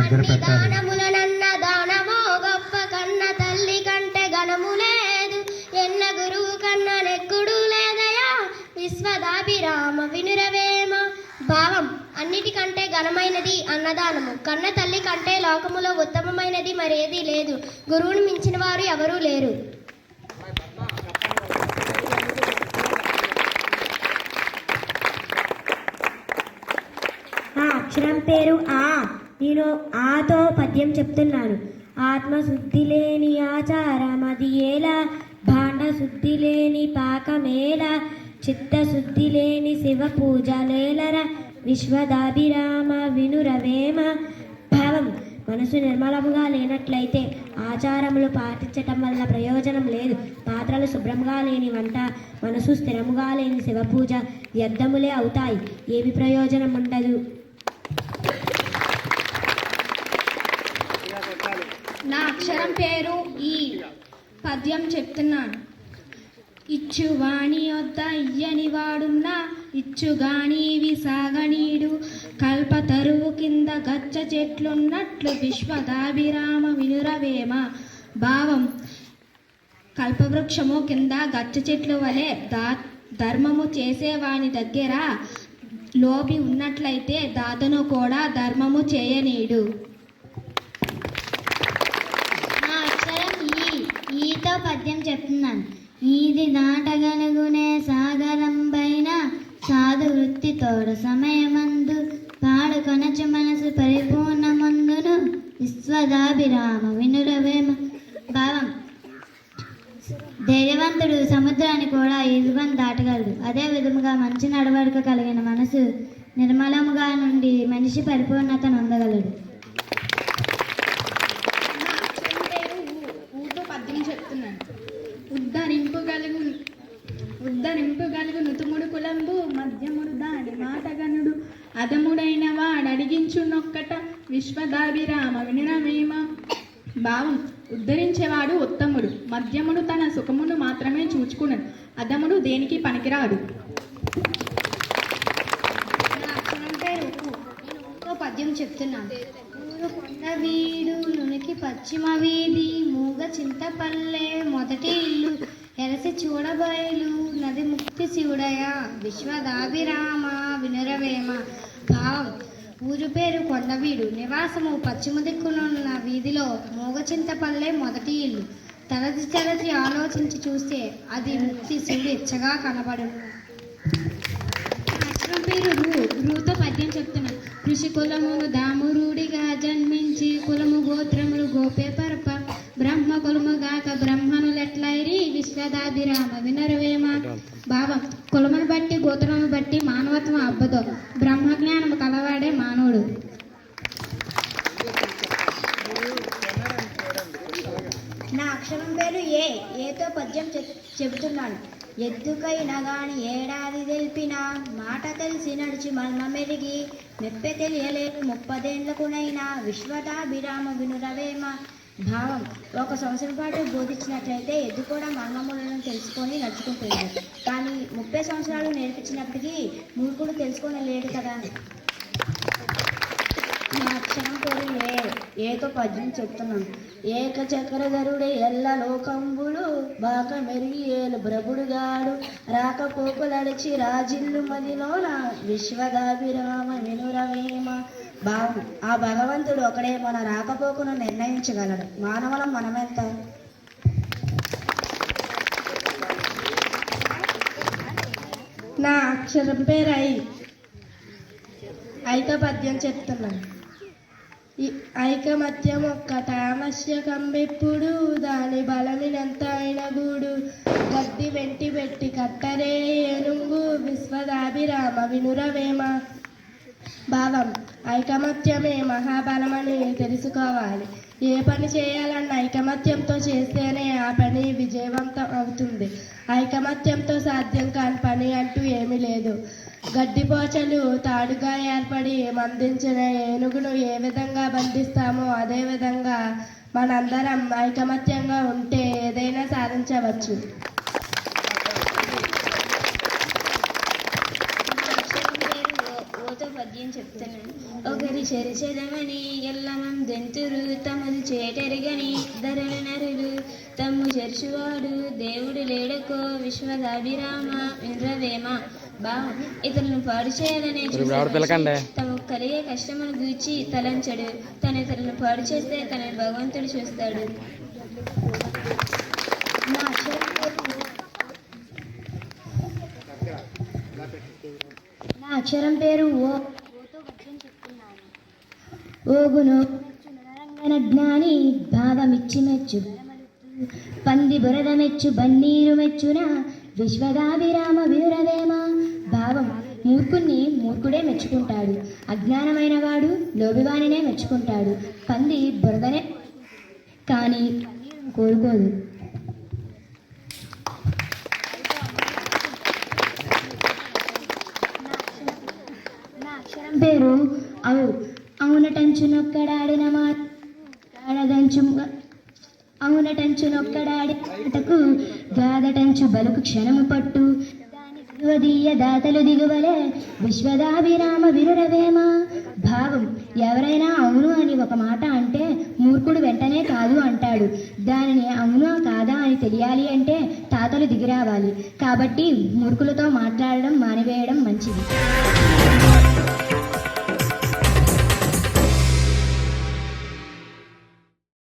దగ్గర పెట్టాలి. దానములనన్న దానమో గొప్ప కన్న తల్లి కంటే గణము లేదు. ఎన్న గురువు కన్న నెక్కుడు లేదయా? విశ్వదాభిరామ వినురవేమ. భావం అన్నిటికంటే ఘనమైనది అన్నదానము. కన్న తల్లి కంటే లోకములో ఉత్తమమైనది మరేదీ లేదు. గురువుని మించిన వారు ఎవరూ లేరు. ఆ అక్షరం పేరు ఆ. నేను ఆతో పద్యం చెప్తున్నాను. ఆత్మశుద్ధి లేని ఆచారం అది ఎలా? భాండ శుద్ధి లేని పాకమేలా చిత్తశుద్ధి లేని శివ పూజ లేలర? విశ్వదాభిరామ వినురవేమ? భావం మనసు నిర్మలముగా లేనట్లయితే ఆచారములు పాటించటం వల్ల ప్రయోజనం లేదు. పాత్రలు శుభ్రంగా లేని వంట మనసు స్థిరముగా లేని శివ పూజ వ్యర్థములే అవుతాయి. ఏమి ప్రయోజనం ఉండదు నా అక్షరం పేరు ఈ. పద్యం చెప్తున్నాను. ఇచ్చువాణి వద్ద ఇయ్యని వాడున్నా ఇచ్చుగాని కల్ప తరువు కింద గచ్చ చెట్లున్నట్లు విశ్వదాభిరామ వినురవేమ. భావం కల్పవృక్షము కింద గచ్చ చెట్లు వలె దా ధర్మము చేసేవాని దగ్గర లోబి ఉన్నట్లయితే దాతను కూడా ధర్మము చేయనీడు. పద్యం చెప్తున్నాను. నీది దాటగలుగునే సాగరం పైన సాధు వృత్తి తోడ సమయమందు పాడుకొనచు మనసు పరిపూర్ణమందును విశ్వదాభిరామ వినురవేమ. భావం. ధైర్యవంతుడు సముద్రాన్ని కూడా ఈదువని దాటగలడు. అదే విధముగా మంచి నడవడిక కలిగిన మనసు నిర్మలముగా నుండి మనిషి పరిపూర్ణత నొందగలడు నా అక్షరం పేరు ఊ. ఊతో పద్యం చెప్తున్నాను ఉద్ధరింపు గలుగు ఉద్ధరింపు నుతుముడు కులంబు మధ్యముడు దాని మాటగనుడు. అదముడైన వాడడిగించునొక్కట విశ్వదాభిరామ వినమేమ భావం ఉద్ధరించేవాడు ఉత్తముడు. మధ్యముడు తన సుఖమును మాత్రమే చూచుకున్నాడు అదముడు దేనికి పనికిరాడు పద్యం చెప్తున్నాను కొండ వీడు నునికి పశ్చిమ వీధి మూగ చింతపల్లె మొదటి ఇల్లు ఎరసి చూడబయలు. నది ముక్తి శివుడయ. విశ్వదాభిరామ వినురవేమ. భావం. ఊరు పేరు కొండవీడు. నివాసము పశ్చిమ దిక్కునున్న వీధిలో మోగచింతపల్లె మొదటి ఇల్లు. తలది తలది ఆలోచించి చూస్తే అది ముక్తి శివుడు ఇచ్చగా కనబడు అక్షరం పేరు రూ. రూతో పద్యం చెప్తున్నాను ఋషి కులమును దామురుడిగా జన్మించి కులము గోత్రములు గోపే పర బ్రహ్మ కులము గాక బ్రహ్మనులెట్లైరి విశ్వదాభిరామ. వినరవేమ? భావం కులమును బట్టి గోత్రమును బట్టి మానవత్వం అబ్బతో బ్రహ్మ జ్ఞానం కలవాడే మానవుడు. నా అక్షరం పేరు ఏ? ఏతో పద్యం చెప్- చెబుతున్నాను ఎద్దుకైనా గాని ఏడాది తెలిపిన మాట తెలిసి నడిచి మర్మ మెరిగి మెప్పె తెలియలేదు ముప్పదేండ్లకునైనా విశ్వదాభిరామ వినురవేమ? భావం ఒక సంవత్సరం పాటు బోధించినట్లయితే ఎద్దు కూడా మర్మములను తెలుసుకొని నడుచుకుంటుంది. కానీ ముప్పై సంవత్సరాలు నేర్పించినప్పటికీ మూర్ఖుడు తెలుసుకొని లేడు కదా. నా అక్షరం ఏ ఏక పద్యం చెప్తున్నాను ఏక చక్రధరుడే ఎల్ల లోకంబుడు బాక మెరిగి ఏలు బ్రభుడుగాడు రాకపోకులడిచి రాజిల్లు మదిలోన విశ్వదాభిరామ వినురవేమ. భావం ఆ భగవంతుడు ఒకడే మన రాకపోకను నిర్ణయించగలడు. మానవులం మనమెంత? నా అక్షరం పేరు ఐ. ఐక పద్యం చెప్తున్నాను. ఈ ఐకమత్యం తామస్య మత్స్యకంబెప్పుడు దాని బలమినంత అయిన గూడు గడ్డి వెంటి పెట్టి కట్టరే ఏనుగు విశ్వదాభిరామ వినురవేమ. భావం. ఐకమత్యమే మహాబలమని తెలుసుకోవాలి. ఏ పని చేయాలన్న ఐకమత్యంతో చేస్తేనే ఆ పని విజయవంతం అవుతుంది. ఐకమత్యంతో సాధ్యం కాని పని అంటూ ఏమీ లేదు. గడ్డిపోచలు తాడుగా ఏర్పడి మందించిన ఏనుగును ఏ విధంగా బంధిస్తామో అదే విధంగా మనందరం ఐకమత్యంగా ఉంటే ఏదైనా సాధించవచ్చు అక్షరం పేరు ఓ- ఓతో పద్యం చెప్తున్నాను ఒకరి దాని చెరిచెదమని ఎల్లమం దెంతురు తమదు చేటెరగని ధరలు నరులు తమ్ము చెరుచువాడు దేవుడు లేడకో విశ్వదాభిరామ ఇంద్రవేమ. బా ఇతరులను పాడు చేయాలనే తమకు కలిగే కష్టమును గూర్చి తలంచడు. తన ఇతరులను పాడు చేస్తే తన భగవంతుడు చూస్తాడు. నా అక్షరం పేరు ఓ ఓగును. జ్ఞాని భావమిచ్చి మెచ్చు పంది బురద మెచ్చు బన్నీరు మెచ్చున? విశ్వదాభిరామ వీరవేమ భావం మూర్ఖుణ్ణి మూర్ఖుడే మెచ్చుకుంటాడు. అజ్ఞానమైన వాడు లోబివానినే మెచ్చుకుంటాడు. పంది బురదనే కానీ కోరుకోదు. నా అక్షరం పేరు అవు అవునటంచునొక్కడాడిన మాట అవునటంచునొక్కడాడి మాటకు గాదటంచు బలుకు క్షణము పట్టు. దాని దాతలు దిగువలే విశ్వదాభిరామ విరురవేమా? భావం ఎవరైనా అవును అని ఒక మాట అంటే మూర్ఖుడు వెంటనే కాదు అంటాడు. దానిని అవునా కాదా అని తెలియాలి అంటే తాతలు దిగిరావాలి. కాబట్టి మూర్ఖులతో మాట్లాడడం మానివేయడం మంచిది.